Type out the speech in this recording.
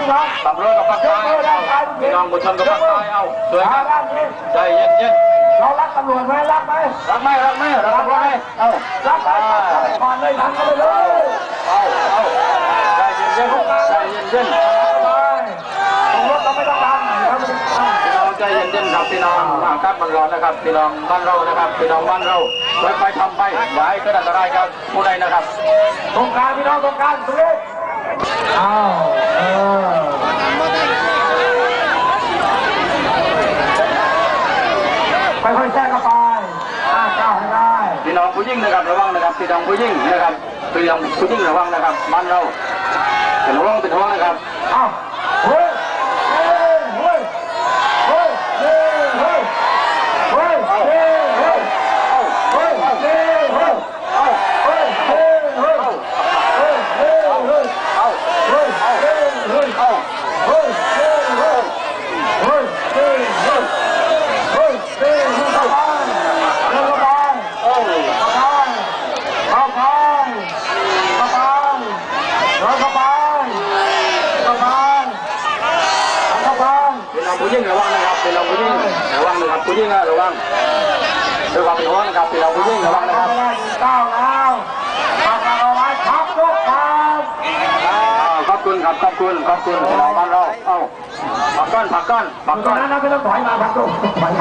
พี่น้องตำรวจกับปักยใต้กมือาพี่น้องผู้ชมกับปักใต้เอาช่วยขากันด้านนี้ใจเย็นเย็นเรารักตำรวจไหมรักไหมรักไหมรักไหมรักไหมเอารักไปก่อนเลยทันกันเลยเอาเอาใจเย็นเย็นใจเย็นเย็นไปตำรวจเราไม่ต้องการเราไม่ต้องใจเย็นๆครับพี่น้องอากาศมันร้อนนะครับพี่น้องบ้านเรานะครับพี่น้องบ้านเราค่อยๆทำไปอย่าให้เกิดอันตรายกับผู้ใดนะครับตรงกลางพี่น้องตรงกลางตรงนี้ อ้าวเออค่อยๆแทรกเข้าไปห้าเก้าให้ได้ พี่น้องผู้หญิงนะครับระวังนะครับพี่น้องผู้หญิงนะครับพี่น้องผู้หญิงระวังนะครับบ้านเราเป็นห่วงเป็นห่วงนะครับ อ้าวเฮ้ย ผู้หญิงระวังนะครับเป็นเราผู้ยิ่งระวังนะครับผู้ยิ่งนะระวังด้วยความเป็นห่วงนะครับเป็นเราผู้ยิ่งระวังนะครับก้าวแล้วปากกาเอาไว้ครับทุกครับอ่าขอบคุณครับขอบคุณขอบคุณเราบ้านเรา เอาผักก้อนผักก้อนผักก้อนนั้นนะไม่ต้องถอยมาครับลูกถอน